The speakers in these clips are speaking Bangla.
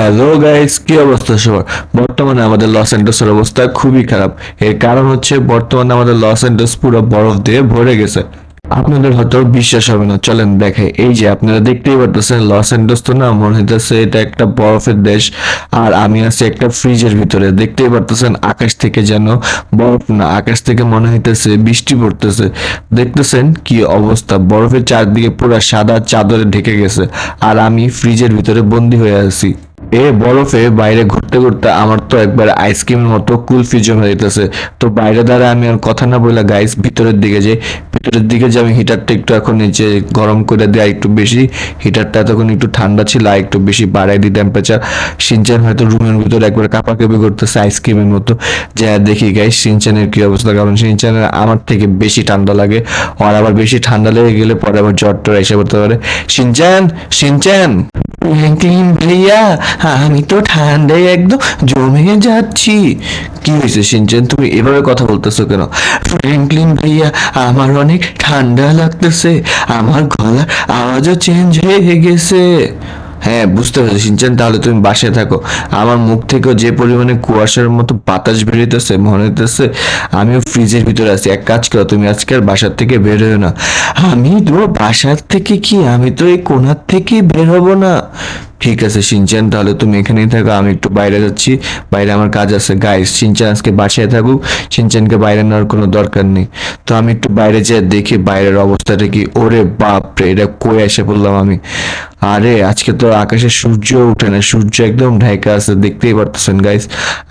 হ্যালো গাইস কি অবস্থা সবার? বর্তমানে আমাদের লস অ্যান্ডোসের অবস্থা খুবই খারাপ। এর কারণ হচ্ছে বর্তমানে আমাদের লস অ্যান্ডোস পুরো বরফ দিয়ে ভরে গেছে। আপনাদের হয়তো বিশ্বাস হবে না। চলেন দেখে এই যে আপনারা দেখতেই পারতেছেন লস অ্যান্ডোস তো না, মনে হইতেছে এটা একটা বরফের দেশ। আর আমি আছি একটা ফ্রিজের ভিতরে। দেখতেই পারতেছেন, আকাশ থেকে যেন বরফ না, আকাশ থেকে মনে হইতেছে বৃষ্টি পড়তেছে। দেখতেছেন কি অবস্থা? বরফের চারদিকে পুরো সাদা চাদরে ঢেকে গেছে। আর আমি ফ্রিজের ভিতরে বন্দি হয়ে আছি। এ বরফে বাইরে ঘুরতে ঘুরতে আমার তো একবার আইসক্রিমের মতো কুলফি জমে যেতেছে। তো বাইরে দ্বারা আমি আর কথা না বলে গাইস ভিতরের দিকে যে, ভিতরের দিকে যে আমি হিটারটা একটু এখন নিচে গরম করে দেয় একটু বেশি হিটারটা তখন একটু ঠান্ডা ছিল, আর একটু বেশি বাড়াই দিই টেম্পারেচার সিনচান হয়তো রুমের ভিতরে একবার কাপাকাপি করতেছে আইসক্রিমের মতো। যা দেখি গাইস সিনচানের কি অবস্থা? কারণ সিনচানের আমার থেকে বেশি ঠান্ডা লাগে। আর আবার বেশি ঠান্ডা লেগে গেলে পরে আবার জ্বর টর এসে পড়তে পারে। সিনচান সিনচান ভাইয়া! আমি তো ঠান্ডায় একদম জমে যাচ্ছি। কি হয়েছে সিনচেন, তুমি এভাবে কথা বলতেছো কেন? ফ্র্যাঙ্কলিন ভাইয়া, আমার অনেক ঠান্ডা লাগতেছে। আমার গলার আওয়াজও চেঞ্জ হয়ে গেছে। হ্যাঁ বুঝতে পারছি সিনচেন, তাহলে তুমি বাসায় থাকো। আমার মুখ থেকেও যে পরিমাণে কুয়াশার মতো বাতাস বেরোতেছে মনে হইতেছে আমিও ফ্রিজের ভিতরে আছি। এক কাজ করো, তুমি আজকে আর বাসার থেকে বের হও না। আমি তো বাসার থেকে কি? আমি তো এই কোনার থেকে বের হব না। ঠিক আছে সিনচান তাহলে তুমি এখানেই থাকো, আমি একটু বাইরে যাচ্ছি। বাইরে আমার কাজ আছে। গাইস সিনচান আজকে বাসায় থাকুক সিনচানকে বাইরে নেওয়ার কোনো দরকার নেই। তো আমি একটু বাইরে যেয়ে দেখি বাইরের অবস্থাটা কি। ওরে বাপ রে এটা কই এসে পড়লাম আমি? আরে, আজকে তো আকাশে সূর্য উঠে না, সূর্য একদম ঢাকা আছে, দেখতেই পারতেছেন গাইস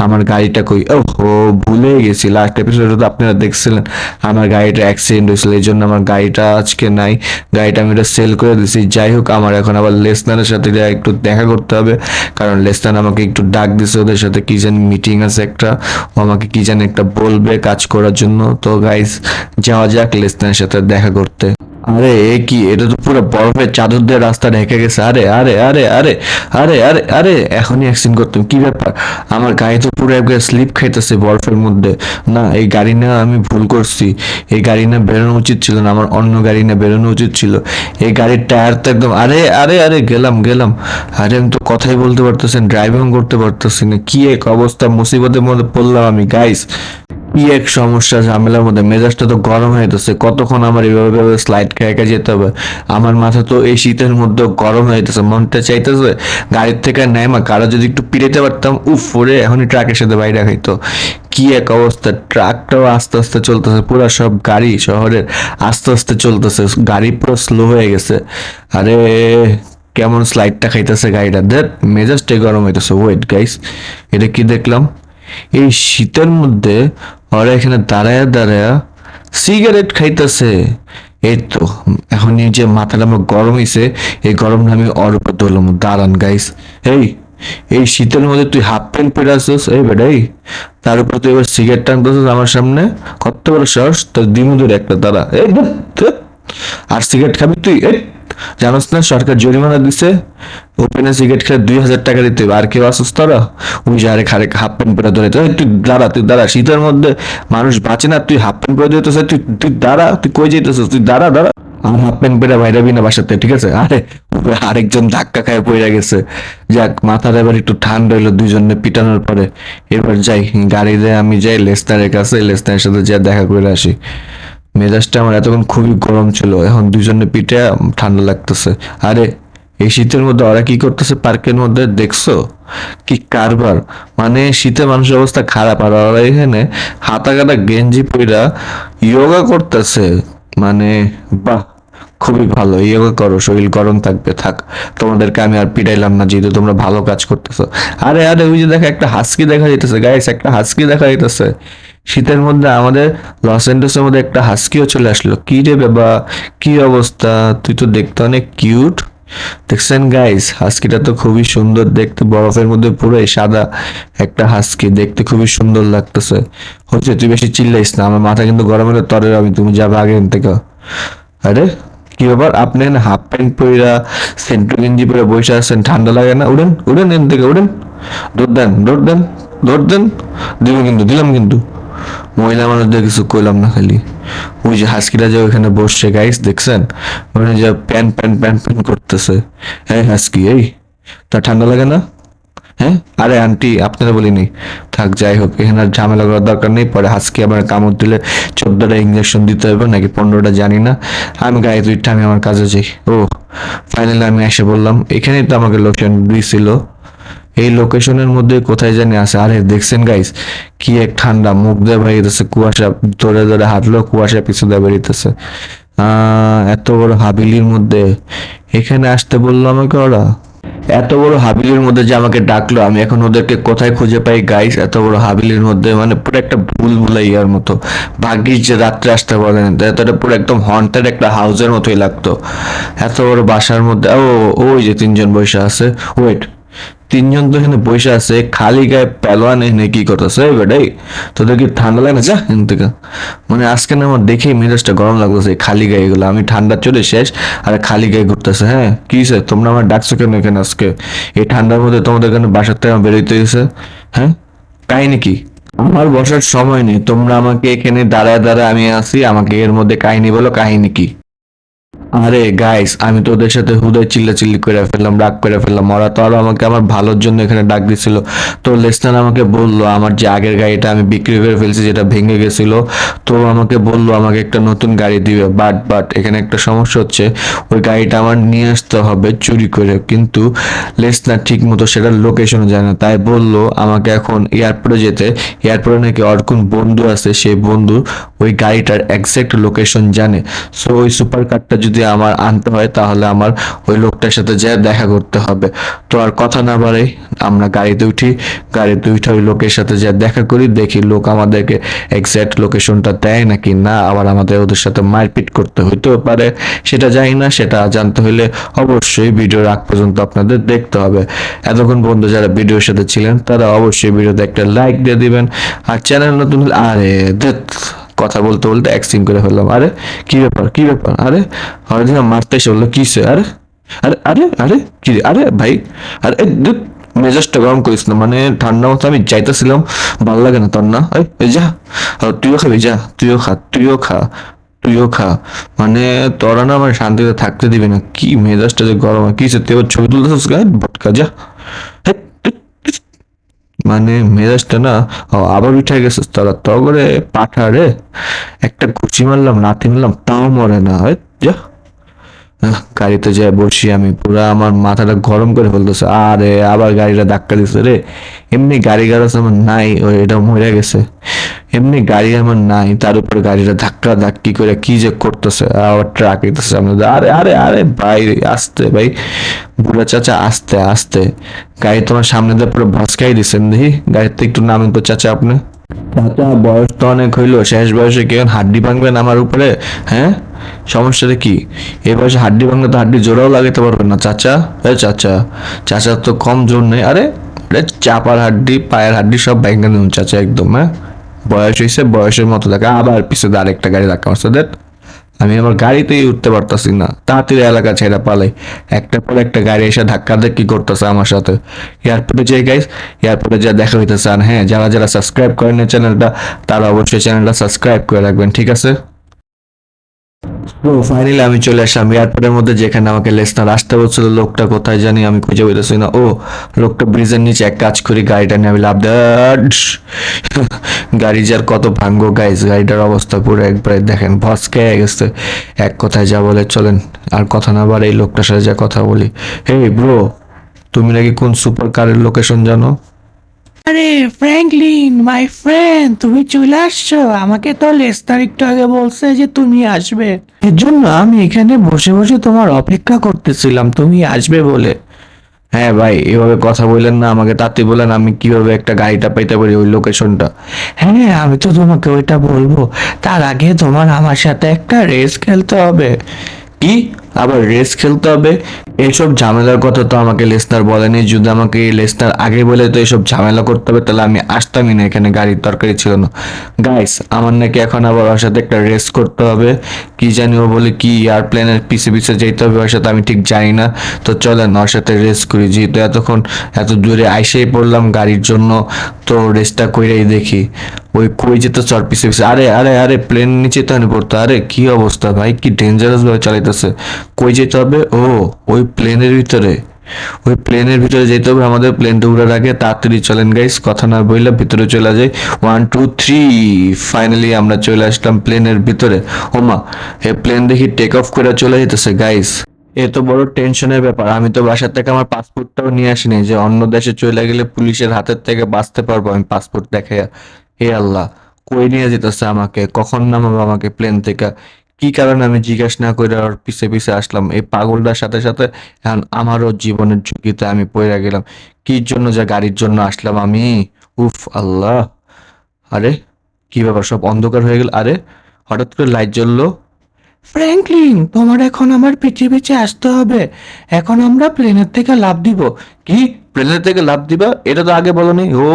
আমার গাড়িটা কই? ও ভুলে গেছি। লাস্ট এপিসোডে তো আপনারা দেখছিলেন, আমার গাড়িটা অ্যাক্সিডেন্ট হয়েছিল, এই জন্য আমার গাড়িটা আজকে নাই। গাড়িটা আমি এটা সেল করে দিছি। যাই হোক, আমার এখন আবার লেসনারের সাথে একটু দেখা করতে হবে। কারণ লেস্তান আমাকে একটু ডাক দিছে, ওদের সাথে কি জানি মিটিং আছে একটা। ও আমাকে কি জানি একটা বলবে কাজ করার জন্য। তো গাইস যাওয়া যাক লেসনারের সাথে দেখা করতে। আরে, এ কি? এটা তো পুরো বরফের চাদর দিয়ে রাস্তা ঢেকে গেছে। আরে আরে আরে আরে আরে আরে আরে, এখনই অ্যাক্সিডেন্ট করতাম। কি ব্যাপার? আমার গাড়ি তো পুরো একবার স্লিপ খাইতেছে বরফের মধ্যে। না, এই গাড়ি না আমি ভুল করছি। এই গাড়ি না বেরোনো উচিত ছিল না, আমার অন্য গাড়ি না বেরোনো উচিত ছিল। এই গাড়ির টায়ার তো একদম আরে আরে আরে, গেলাম গেলাম। আরে, আমি তো কথাই বলতে পারতেছেন ড্রাইভিং করতে পারতেছি না। কি এক অবস্থা, মুসিবতের মধ্যে পড়লাম আমি গাইস কি এক সমস্যা ঝামেলার মধ্যে মেজাজটা তো গরম হয়ে যাচ্ছে। কতক্ষণ আমার এইভাবে ভাবে স্লাইড খেয়ে যেতে হবে? আমার মাথা তো এই শীতের মধ্যে গরম হয়ে যাচ্ছে। মনটা চাইতেছে গাড়ির থেকে নেয় মা কারও যদি একটু পিড়েতে পারতাম, উফ ওরে, এখনই ট্রাকের সাথে বাইরে খাইতো কি এক অবস্থা। ট্রাকটাও আস্তে আস্তে চলতেছে। পুরো সব গাড়ি শহরের আস্তে আস্তে চলতেছে। গাড়ি পুরো স্লো হয়ে গেছে। আরে, কেমন স্লাইডটা খাইতেছে গাড়িটা। দেখ, মেজাজটাই গরম হইতেছে। ওয়েট গাইস এটা কি দেখলাম? এই শীতের মধ্যে ওরা এখানে দাঁড়ায়া দাঁড়ায়া সিগারেট খাইতেছে। এই তো, এখন যে মাথাটা আমার গরম হয়েছে এই গরমটা আমি ওর উপর ধরলাম। দাঁড়ান গাইস এই এই শীতের মধ্যে তুই হাফ প্যান্ট পরে আসছিস এই বেটাই তার উপর তুই এবার সিগারেট টানতেছিস আমার সামনে? কত বড় সাহস? তোর দিমুদের একটা দাঁড়া। এই। আর সিগারেট খাবি তুই? এই। জানোস না, সরকার জরিমানা দিছে। ওপেনে সিগারেট খেলে দুই হাজার টাকা দিতে হবে। আর কেউ আসুস তারা? ওই যে আরে খারে হাফ প্যান্ট পরে ধরে তুই দাঁড়া তুই দাঁড়া। শীতের মধ্যে মানুষ বাঁচে না, তুই হাফ প্যান্ট পরে দিতেছিস তুই তুই দাঁড়া, তুই কই যেতেছিস তুই দাঁড়া দাঁড়া। আর হাফ প্যান্ট পরে বাইরাবি না বাসাতে, ঠিক আছে? আরে আরেকজন ধাক্কা খায় পড়ে গেছে। যাক মাথার এবার একটু ঠান্ডা হইল দুইজনে পিটানোর পরে। এবার যাই গাড়ি গাড়িতে আমি যাই, লেস্তারের কাছে, লেস্তারের সাথে যা দেখা করে আসি। মেজাজটা আমার এতক্ষণ খুবই গরম ছিল, এখন দুজনে পিঠে ঠান্ডা লাগতেছে। আরে, এই শীতের মধ্যে ওরা কি করতেছে পার্কের মধ্যে দেখছ? কি কারবার? মানে শীতে মানুষের অবস্থা খারাপ, আর ওরা এখানে হাতা কাটা গেঞ্জি পইরা যোগা করতেছে। মানে বাহ, খুবই ভালো, ইয়োগা করো, শরীর গরম থাকবে, থাক। তোমাদেরকে আমি আর পিটাইলাম না, যেহেতু তোমরা ভালো কাজ করতেছো। আরে আরে, ওই যে দেখো একটা হাসকি দেখা যাইতেছে গাইস একটা হাসকি দেখা যাইতেছে। শীতের মধ্যে আমাদের লস অ্যান্ডোসের মধ্যে একটা হাস্কিও চলে আসলো। কি রে বাবা কি অবস্থা? তুই তো দেখতে অনেক কিউট দেখছেন গাইস হাস্কিটা তো খুবই সুন্দর দেখতে। বরফের মধ্যে পুরো সাদা একটা হাস্কি দেখতে খুবই সুন্দর লাগতেছে। হচ্ছে তুই বেশি চিল্লাইস না, আমার মাথা কিন্তু গরমের তরে আমি তুমি যাবে আগে থেকে। আরে, কি ব্যাপার? আপনি হাফ প্যান্ট পরে সেন্টু গেঞ্জি পরে বসে আছেন, ঠান্ডা লাগে না? উড়েন উড়েন এখান থেকে, উড়েন। দৌড় দেন দৌড় দেন দৌড় দেন। কিন্তু, দিলাম কিন্তু। মহিলা মানুষদের কিছু কইলাম না খালি। ওই যে হাসকিটা যে ওখানে বসছে গাইস দেখছেন? ওখানে যে প্যান প্যান প্যান প্যান করতেছে। এই হাসকি, এই? তা ঠান্ডা লাগে না? হ্যাঁ? আরে আন্টি, আপনারা বলিনি। থাক, যাই হোক, এখানে আর ঝামেলা করার দরকার নেই। পরে আজকে আবার কামড় দিলে চোদ্দটা ইঞ্জেকশন দিতে হবে, নাকি পনেরোটা, জানি না। আমি গাড়ি দুইটা আমি আমার কাজে যাই। ও ফাইনালি আমি এসে বললাম, এখানেই তো আমাকে লোকেশন দিয়েছিল এই লোকেশনের মধ্যে কোথায় জানি আছে। আরে, দেখছেন গাইস কি এক ঠান্ডা মুখ দিয়ে বেরিয়েছে, কুয়াশা ধরে ধরে হাঁটলো কুয়াশা পিছু দিয়ে বেরিয়েছে। এত বড় হাবিলির মধ্যে। এখানে আসতে বলল আমাকে ওরা। এত বড় হাবিলির মধ্যে যে আমাকে ডাকলো, আমি এখন ওদেরকে কোথায় খুঁজে পাই গাইস এত বড় হাবিলির মধ্যে মানে পুরো একটা ভুল ভুলাইয়ার মতো। ভাগ্যিস যে রাত্রে আসতে বলেন এতটা পুরো একদম হন্টেড একটা হাউসের মতোই লাগতো। এত বড় বাসার মধ্যে, ও, ওই যে তিনজন বসে আছে। ওয়েট তিনজন তো এখানে বসে আছে, খালি গায়ে পেলোয়ান এখানে কি করতেছে? বেটাই, তোদের কি ঠান্ডা লাগে না? যা, এখান থেকে। মানে আজকে না আমার দেখেই মেজাজটা গরম লাগতেছে, খালি গায়ে এগুলো। আমি ঠান্ডা চলে শেষ, আর খালি গায়ে ঘুরতেছে হ্যাঁ? কি সে তোমরা আমার ডাকছো কেন এখানে আজকে? এই ঠান্ডার মধ্যে তোমাদের এখানে বাসার থেকে বেরোইতে গেছে হ্যাঁ? কাহিনি কি? আমার বসার সময় নেই, তোমরা আমাকে এখানে দাঁড়ায় দাঁড়ায় আমি আসি আমাকে এর মধ্যে কাহিনী বলো, কাহিনী কি? আরে গাইস আমি তো ওদের সাথে হুদয় চিল্লা চিল্লি করে ফেললাম, রাগ করে ফেললাম। ওরা তো আরও আমাকে আমার ভালোর জন্য এখানে ডাক দিছিল। তো লেসনার আমাকে বলল, আমার যে আগের গাড়িটা আমি বিক্রি করে ফেলছি, যেটা ভেঙে গেছিল, তো আমাকে বলল, আমাকে একটা নতুন গাড়ি দিবে। বাট বাট এখানে একটা সমস্যা হচ্ছে, ওই গাড়িটা আমার নিয়ে আসতে হবে চুরি করে। কিন্তু লেসনার ঠিক মতো সেটার লোকেশন জানে না। তাই বলল, আমাকে এখন এয়ারপোর্টে যেতে। এয়ারপোর্টে নাকি ওর কোন বন্ধু আছে, সেই বন্ধু ওই গাড়িটার এক্সাক্ট লোকেশন জানে। সো ওই সুপার কারটা যদি আমার আনতে হয় তাহলে আমার ওই লোকটার সাথে যা দেখা করতে হবে। তো আর কথা না বাড়ে আমরা গাড়িতে উঠি গাড়িতে উঠে ওই লোকের সাথে যা দেখা করি দেখি লোক আমাদেরকে এক্সাক্ট লোকেশনটা দেয় নাকি না আবার আমাদের ওদের সাথে মারপিট করতে হইতেও পারে। সেটা জানি না সেটা জানতে হলে অবশ্যই ভিডিওর আগ পর্যন্ত আপনাদের দেখতে হবে। এতক্ষণ বন্ধু যারা ভিডিওর সাথে ছিলেন তারা অবশ্যই ভিডিওতে একটা লাইক দিয়ে দিবেন। আর চ্যানেল নতুন আরে ধ্যাৎ, কথা বলতে বলতে অ্যাক্সিং করে ফেললাম। আরে, কি ব্যাপার কি ব্যাপার? আরে দিন মারতে এসে বলল কিসে আরে আরে আরে আরে, কি আরে ভাই, আরে মেজাজটা গরম করিস না মানে ঠান্ডা মতো আমি যাইতেছিলাম, ভালো লাগে না তোর না। যা তুইও খাবি, যা, তুইও খা তুইও খা তুইও খা। মানে তোরা না আমার শান্তিতে থাকতে দিবি না, কি মেজাজটা যে গরম হয়, কি সে, তুই ছবি তুলতেছিস গায়ে? ভটকা, যা। ধুৎ। মানে মেজাজটা না আবার উঠে গেছে। তারা তগরে পাঠারে একটা ঘুষি মারলাম, নাতি মারলাম, তাও মরে না। হয় যা। গাড়িতে যাই বসি আমি। পুরো আমার মাথাটা গরম করে ফেলতেছে। আরে, আবার গাড়িটা ধাক্কা দিচ্ছে রে। এমনি গাড়ি গাড়ি আমার নাই, ও এটা মরে গেছে। এমনি গাড়ি আমার নাই, তার উপরে গাড়িটা ধাক্কা ধাক্কি করে কি যে করতেছে, আবার ট্রাক দিতেছে সামনে আরে আরে আরে, ভাই, আসতে, ভাই। বুড়া চাচা, আস্তে আস্তে। গাড়ি তোমার সামনে দিয়ে পুরো ভসকাই দিচ্ছেন দেখি। গাড়িতে একটু নামেন তো, চাচা, আপনি। চাচা, বয়স তো অনেক হইল, শেষ বয়সে কেউ হাড্ডি ভাঙবেন আমার উপরে হ্যাঁ? সমস্যাটা কি? এই বয়সে হাড্ডি ভাঙলে তো হাড্ডি জোরাও লাগাতে পারবেন না, চাচা। এ চাচা চাচার তো কম জোর নেই। আরে চাপার হাড্ডি, পায়ের হাড্ডি সব ভেঙে দিন, চাচা, একদম হ্যাঁ? বয়স হয়েছে, বয়সের মতো থাকে। আবার পিছনে আরেকটা গাড়ি ধাক্কা মারছে। দেখ, আমি আমার গাড়িতেই উঠতে পারতাছি না। তাড়াতাড়ি এলাকা ছেড়ে পালে একটা পর একটা গাড়ি এসে ধাক্কা কি করতেছে আমার সাথে? এয়ারপোর্টে যে গাইস এয়ারপোর্টে যা দেখা হইতেছে। আর হ্যাঁ যারা যারা সাবস্ক্রাইব করেন চ্যানেলটা তারা অবশ্যই চ্যানেলটা সাবস্ক্রাইব করে রাখবেন, ঠিক আছে? তো ফাইনালি আমি চলে আসলাম এয়ারপোর্টের মধ্যে যেখানে আমাকে লেসনার আসতে বলছিল, লোকটা কোথায় জানি আমি খুঁজে পেতেছি না। ও, লোকটা ব্রিজের নিচে এক কাজ করি, গাড়িটা নিয়ে আমি লাভ গাড়ি যার কত ভাঙ্গো গাইস গাড়িটার অবস্থা পুরো একবারে দেখেন ভস খেয়ে গেছে। এক কথায় যা বলে চলেন, আর কথা না বার এই লোকটার সাথে যা কথা বলি। হে ব্রো তুমি নাকি কোন সুপার কারের লোকেশন জানো? আরে ফ্র্যাঙ্কলিন মাই ফ্রেন্ড তুমি চলে আসছো। আমাকে তো লেস্তার একটু আগে বলছে যে তুমি আসবে। এর জন্য আমি এখানে বসে বসে তোমার অপেক্ষা করতেছিলাম, তুমি আসবে বলে। হ্যাঁ ভাই, এভাবে কথা বললেন না আমাকে, তাতে বলেন আমি কীভাবে একটা গাড়িটা পাইতে পারি ওই লোকেশনটা হ্যাঁ আমি তো তোমাকে ওইটা বলব। তার আগে তোমার আমার সাথে একটা রেস খেলতে হবে। কি? আবার রেস খেলতে হবে। এইসব ঝামেলার কথা তো আমাকে লেসনার বলেনি। যদি আমাকে লেসনার আগে বলে তো এইসব ঝামেলা করতে হবে, তাহলে আমি আসতামই না। এখানে গাড়ির তরকারি ছিল না। গাইস আমার নাকি এখন আবার ওর সাথে একটা রেস করতে হবে। কি জানি ও বলে কি এয়ারপ্লেনের পিছে পিছে যেতে হবে, ওর সাথে আমি ঠিক জানি না। তো চলেন ওর সাথে রেস করি। যেহেতু এতক্ষণ এত দূরে আইসেই পড়লাম গাড়ির জন্য, তো রেসটা কইরাই দেখি। ওই কই যেত চর পিছে পিছে। আরে আরে আরে প্লেন নিচে তো আনি পড়তো। আরে, কি অবস্থা ভাই? কি ডেঞ্জারাস ভাবে চালাইতেছে। কই যেতে হবে? ও, ওই প্লেনের ভিতরে। ওই প্লেনের ভিতরে যেতে হবে, আমাদের প্লেনটা উড়ার আগে। তাড়াতাড়ি চলেন গাইস কথা না বললে ভিতরে চলে যাই। ওয়ান টু থ্রি ফাইনালি আমরা চলে আসলাম প্লেনের ভিতরে। ওমা এ প্লেন দেখি টেক অফ করে চলে যেতেছে গাইস এত বড় টেনশনের ব্যাপার। আমি তো বাসার থেকে আমার পাসপোর্টটাও নিয়ে আসিনি। যে অন্য দেশে চলে গেলে পুলিশের হাতের থেকে বাঁচতে পারব আমি পাসপোর্ট দেখে হে আল্লাহ, কই নিয়ে যেতেছে আমাকে? কখন নামাবো আমাকে প্লেন থেকে? কি কারণে আমি জিজ্ঞেস না করে আর পিছে পিছে আসলাম? এই পাগলটার সাথে সাথে এখন আমারও জীবনের ঝুঁকিতে আমি পড়ে গেলাম। কি জন্য যে গাড়ির জন্য আসলাম আমি? উফ, আল্লাহ। আরে, কি ব্যাপার, সব অন্ধকার হয়ে গেল? আরে, হঠাৎ করে লাইট জ্বললো? ফ্র্যাঙ্কলিন, তোমার এখন আমার পিছে পিছে আসতে হবে। এখন আমরা প্লেনের থেকে লাভ দিব। কি? প্লেনের থেকে লাভ দিবা? এটা তো আগে বলনি। ও,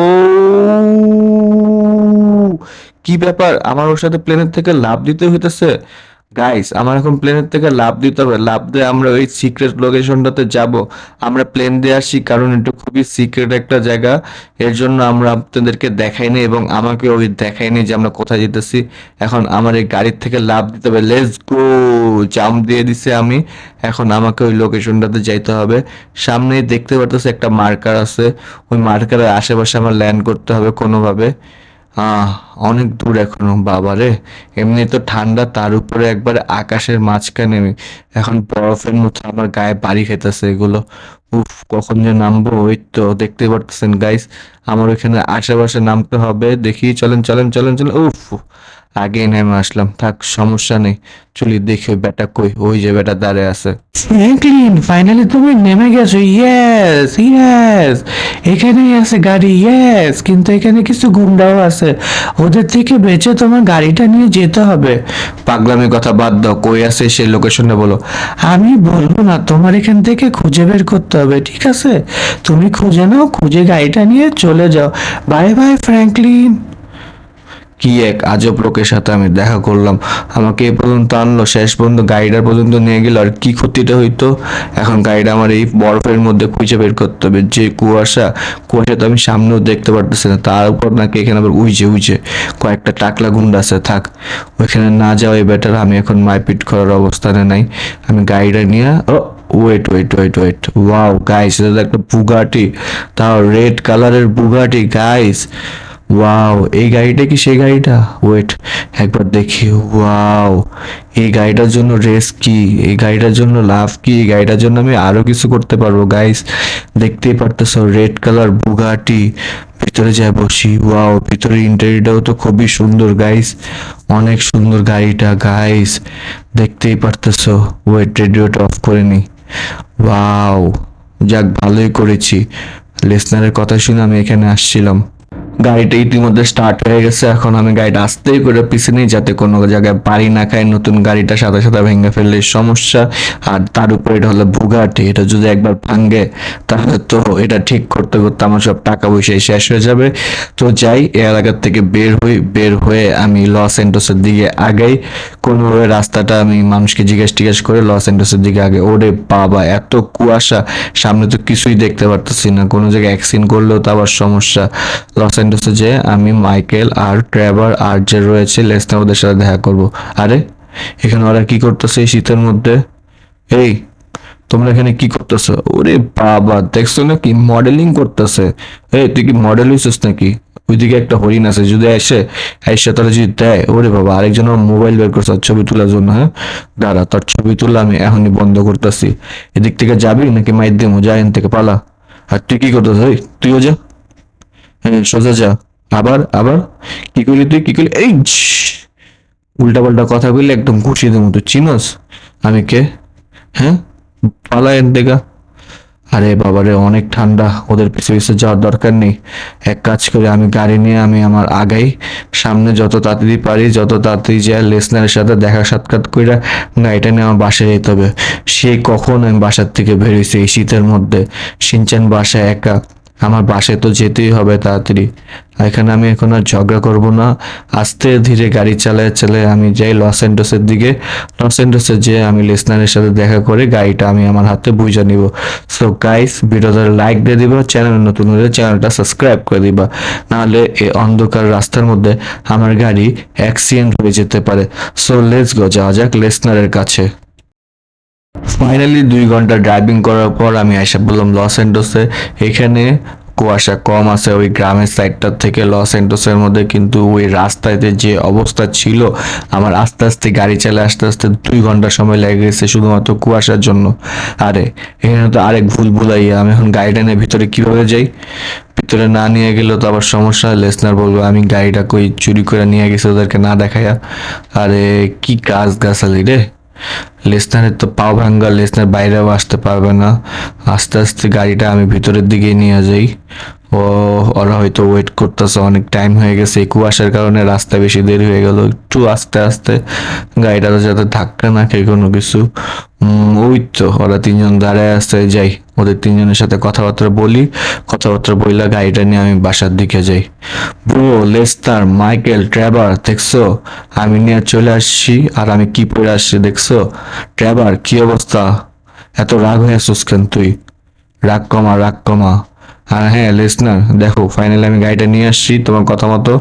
কি ব্যাপার? আমার ওর সাথে প্লেনের থেকে লাভ দিতে হইতেছে? গাইস আমার এখন প্লেনের থেকে লাভ দিতে হবে। লাভ দিয়ে আমরা ওই সিক্রেট লোকেশনটাতে যাব। আমরা প্লেন দিয়ে আসি কারণ এটা খুবই সিক্রেট একটা জায়গা। এর জন্য আমরা আপনাদেরকে দেখাইনি এবং আমাকে ওই দেখাইনি যে আমরা কোথায় যেতেছি। এখন আমার এই গাড়ির থেকে লাভ দিতে হবে। লেটস গো জাম্প দিয়ে দিছে আমি। এখন আমাকে ওই লোকেশনটাতে যাইতে হবে। সামনেই দেখতে পারতেছে একটা মার্কার আছে। ওই মার্কারের আশেপাশে আমার ল্যান্ড করতে হবে কোনোভাবে। আহ, অনেক দূর এখনও, বাবারে। এমনি তো ঠান্ডা, তার উপরে একবার আকাশের মাঝখানে। এখন বরফের মতো আমার গায়ে বাড়ি খেতেছে এগুলো। উফ, কখন যে নামবো, ওই তো দেখতে পারতেছেন গাইস আমার ওখানে আশেপাশে নামতে হবে। দেখি, চলেন চলেন চলেন চলেন। উফ, আগে নেমে আসলাম। থাক, সমস্যা নেই। চলি, দেখে বেটা কই? ওই যে বেটা দাঁড়িয়ে আছে। ফাইনালি তুমি নেমে গেছো। ইয়েস ইয়েস এখানেই আছে গাড়ি ইয়েস কিন্তু এখানে কিছু গুন্ডাও আছে। ওদের থেকে বেঁচে তোমার গাড়িটা নিয়ে যেতে হবে। পাগলামি কথা বাদ দাও কই আছে সেই লোকেশনটা বলো। আমি বলব না তোমার এখান থেকে খুঁজে বের করতে হবে ঠিক আছে? তুমি খুঁজে নাও খুঁজে গাড়িটা নিয়ে চলে যাও। বাই বাই ফ্র্যাঙ্কলিন কি এক আজব লোকের সাথে আমি দেখা করলাম। আমাকে এ পর্যন্ত আনলো, শেষ পর্যন্ত গাড়িটার পর্যন্ত নিয়ে গেল। আর কি ক্ষতিটা হইতো? এখন গাড়িটা আমার এই বরফের মধ্যে খুঁজে বের করতে হবে। যে কুয়াশা কুয়াশা তো আমি সামনেও দেখতে পারতেছি না। তার উপর নাকি এখানে আবার উইজে উইজে কয়েকটা টাকলা গুন্ডা আছে। থাক, ওইখানে না যাওয়াই বেটার আমি এখন মারপিট করার অবস্থানে নাই। আমি গাড়িটা নিয়ে, ও wait wait wait wait wow guys এটা একটা বুগাটি তাও রেড কালারের বুগাটি গাইস ওয়াও এই গাড়িটা কি সেই গাড়িটা? ওয়েট একবার দেখি। ওয়াও এই গাড়িটার জন্য রেস কি? এই গাড়িটার জন্য লাভ কি? এই গাড়িটার জন্য আমি আরও কিছু করতে পারব। গাইস দেখতেই পারতেছো রেড কালার বুগাটি ভিতরে যায় বসি। ওয়াও ভিতরে ইন্টারিয়রটাও তো খুবই সুন্দর গাইস অনেক সুন্দর গাড়িটা গাইস দেখতেই পারতেছো। ওয়েট রেডিওটা অফ করে নি। ওয়াও যাক, ভালোই করেছি। লেসনারের কথা শুনে আমি এখানে আসছিলাম। গাড়িটা ইতিমধ্যে স্টার্ট হয়ে গেছে। এখন আমি গাড়িটা আস্তেই করে পিছনে নিই যাতে কোনো জায়গায় বাড়ি না খায়। নতুন গাড়িটা সাদা সাদা ভেঙে ফেললে সমস্যা। আর তার উপরে এটা হলো বুগাটি এটা যদি একবার ভাঙে, তাহলে তো এটা ঠিক করতে করতে আমার সব টাকা পয়সা শেষ হয়ে যাবে। তো যাই, এ এলাকার থেকে বের হই। বের হয়ে আমি লস এন্টোসের দিকে আগাই। কোনোভাবে রাস্তাটা আমি মানুষকে জিজ্ঞেস টিজ্ঞেস করে লস এন্টোসের দিকে আগে ওরে বাবা, এত কুয়াশা। সামনে তো কিছুই দেখতে পারতেছি না। কোনো জায়গায় অ্যাক্সিডেন্ট করলেও তো আবার সমস্যা। লস এন্টোসে যে, আমি মাইকেল আর ট্রেভার আর যে রয়েছে লেসনার ওদের সাথে দেখা করব। আরে, এখানে ওরা কি করতেছে এই শীতের মধ্যে? এই, তোমরা এখানে কি করতেছো? ওরে বাবা, দেখছ নাকি মডেলিং করতেছে? এই, তুই কি মডেল হইছিস নাকি? ওইদিকে একটা হরিণ আছে, যদি এসে এসে তারা যদি দেয়, ওরে বাবা, আরেকজন মোবাইল বের করছে ছবি তোলার জন্য হ্যাঁ? দাঁড়া, তোর ছবি তুলা আমি এখনই বন্ধ করতেছি। এদিক থেকে যাবি নাকি মাইর দেবো যা এখান থেকে পালা। আর তুই কি করতেছ তুইও যা। হ্যাঁ সোজা যা। আবার আবার। কি করলি তুই? কি করলি? এই উল্টা পাল্টা কথা বললে একদম ঘুষিয়ে দেবো তুই চিনস? আমি কে? হ্যাঁ? পালা এর দেখা আরে বাবারে, অনেক ঠান্ডা। ওদের পিছু পিছু যাওয়ার দরকার নেই। এক কাজ করে, আমি গাড়ি নিয়ে আমি আমার আগাই। সামনে যত তাড়াতাড়ি পারি, যত তাড়াতাড়ি যায়, লেসনারের সাথে দেখা সাক্ষাৎ করে গাড়িটা নিয়ে আমার বাসায় যেতে হবে। সে কখন আমি বাসার থেকে বেরিয়েছি এই শীতের মধ্যে? সিনচান বাসায় একা। আমার বাসায় তো যেতেই হবে তাড়াতাড়ি। এখানে আমি এখন আর ঝগড়া করব না। আস্তে ধীরে গাড়ি চালায় চালায় আমি যাই লস এন্ডোসের দিকে। লস এন্ডোসে যেয়ে আমি লিসনারের সাথে দেখা করে গাড়িটা আমি আমার হাতে বুঝে নিব। সো গাইস ভিডিওটা লাইক দিয়ে দিবা চ্যানেল নতুন হলে চ্যানেলটা সাবস্ক্রাইব করে দিবা। নাহলে এই অন্ধকার রাস্তার মধ্যে আমার গাড়ি অ্যাক্সিডেন্ট হয়ে যেতে পারে। সো লেটস গো যাওয়া যাক লেসনারের কাছে। ফাইনালি দুই ঘণ্টা ড্রাইভিং করার পর আমি এসে বললাম লস অ্যান্ডোসে এখানে কুয়াশা কম আছে, ওই গ্রামের সাইডটার থেকে লস অ্যান্ডোসের মধ্যে কিন্তু ওই রাস্তাতে যে অবস্থা ছিল, আমার আস্তে আস্তে গাড়ি চালে আস্তে আস্তে দুই ঘণ্টা সময় লেগে গেছে শুধুমাত্র কুয়াশার জন্য। আরে, এখানে তো আরেক ভুল ভুলাইয়া আমি এখন গাড়িটা নিয়ে ভিতরে কীভাবে যাই? ভিতরে না নিয়ে গেলেও তো আবার সমস্যা লেসনার বলব, আমি গাড়িটা কই চুরি করে নিয়ে গেছি ওদেরকে না দেখাইয়া? আরে, কি কাজ গাছালি রে। লেসনারের তো পাও ভাঙ্গা, লেসনার বাইরেও আসতে পারবে না। আস্তে আস্তে গাড়িটা আমি ভিতরের দিকে নিয়ে যাই। ও, ওরা হয়তো ওয়েট করতেছে, অনেক টাইম হয়ে গেছে। কুয়াশার কারণে রাস্তা বেশি দেরি হয়ে গেল। একটু আস্তে আস্তে গাড়িটা যাতে ধাক্কা না খেয়ে কোনো কিছু। ওই তো, ওরা তিনজন দাঁড়ায় আসতে যাই। ওদের তিনজনের সাথে কথাবার্তা বলি। কথাবার্তা বইলা গাড়িটা নিয়ে আমি বাসার দিকে যাই। ব্রো লেস্তার মাইকেল, ট্রেভার, দেখছ? আমি নিয়ে চলে আসছি, আর আমি কি পরে আসছি, দেখছ? ট্রেভার, কি অবস্থা? এত রাগ হয়ে আসছিস কেন তুই? রাগ কমা রাগ কমা। আর হ্যাঁ লিসনার দেখো ফাইনালি আমি গাড়িটা নিয়ে আসছি তোমার কথা মতো।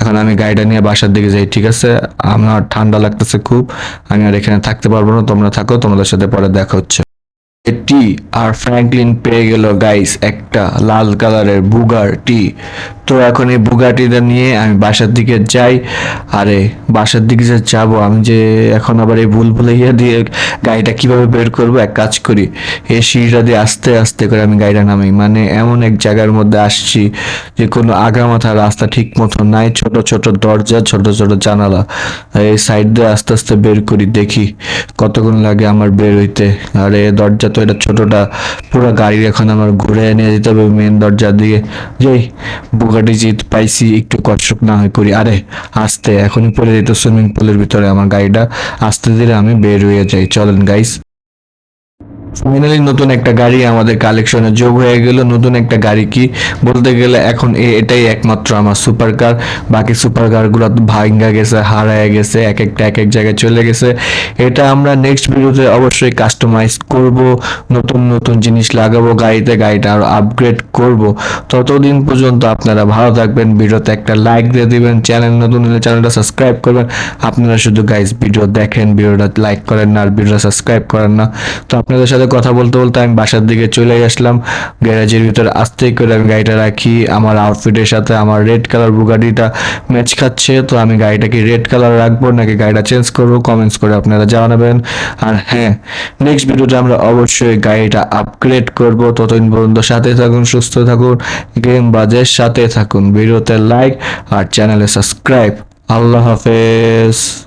এখন আমি গাড়িটা নিয়ে বাসার দিকে যাই, ঠিক আছে? আমার ঠান্ডা লাগতেছে খুব। আমি আর এখানে থাকতে পারব না, তোমরা থাকো, তোমাদের সাথে পরে দেখা হচ্ছে। টি আর ফ্র্যাঙ্কলিন পেয়ে গেল গাইস একটা লাল কালারের বুগার টি তো এখন এই বুগাটিটা নিয়ে আমি বাসার দিকে যাই। আরে, বাসার দিকে যে যাব, আমি যে এখন আবার এই ভুল ভুলাইয়া দিয়ে গাড়িটা কীভাবে বের করব, এক কাজ করি। এই সিঁড়িটা দিয়ে আস্তে আস্তে করে আমি গাড়িটা নামি মানে এমন এক জায়গার মধ্যে আসছি যে কোনো আগামাথা রাস্তা ঠিক মতো নাই, ছোট ছোট দরজা, ছোট ছোট জানালা। এই সাইড দিয়ে আস্তে আস্তে বের করি, দেখি কতক্ষণ লাগে আমার বের হইতে। আর এই দরজা তো এটা ছোটটা, পুরো গাড়ি এখন আমার ঘুরে নিয়ে যেতে হবে মেন দরজা দিয়ে। যেই বুগাটি জিত পাইছি, একটু কষ্ট না হয়ে করি। আরে, আস্তে, এখনই পড়ে যেত সুইমিং পুলের ভিতরে আমার গাড়িটা। আস্তে ধীরে আমি বের হয়ে যাই। চলেন গাইস ফাইনালি নতুন একটা গাড়ি আমাদের কালেকশনে যোগ হয়ে গেল। নতুন একটা গাড়ি কি? বলতে গেলে এখন এটাই একমাত্র আমার সুপার কার বাকি সুপার কারগুলো ভাঙ্গা গেছে, হারায় গেছে এক একটা এক এক জায়গায় চলে গেছে। এটা আমরা নেক্সট ভিডিওতে অবশ্যই কাস্টমাইজ করব, নতুন নতুন জিনিস লাগাবো, গাড়িতে গাড়িটা আরও আপগ্রেড করব। ততদিন পর্যন্ত আপনারা ভালো থাকবেন, ভিডিওতে একটা লাইক দিয়ে দিবেন চ্যানেল নতুন হলে চ্যানেলটা সাবস্ক্রাইব করবেন। আপনারা শুধু গাইজ ভিডিও দেখেন, ভিডিওটা লাইক করেন না আর ভিডিওটা সাবস্ক্রাইব করেন না। তো আপনাদের সাথে কথা বলতে বলতে আমি বাসার দিকে চলে আসলাম। গ্যারেজের ভিতরে আস্তে করে আমি গাড়িটা রাখি। আমার আউটফিটের সাথে আমার রেড কালার বুগাডিটা ম্যাচ খাচ্ছে। তো আমি গাড়িটাকে রেড কালার রাখব নাকি গাড়িটা চেঞ্জ করব? কমেন্টস করে আপনারা জানাবেন। আর হ্যাঁ নেক্সট ভিডিওতে আমরা অবশ্যই গাড়িটা আপগ্রেড করব। ততদিন পর্যন্ত সাথে থাকুন, সুস্থ থাকুন গেম বাজের সাথে থাকুন। ভিডিওতে লাইক আর চ্যানেলে সাবস্ক্রাইব আল্লাহ হাফেজ।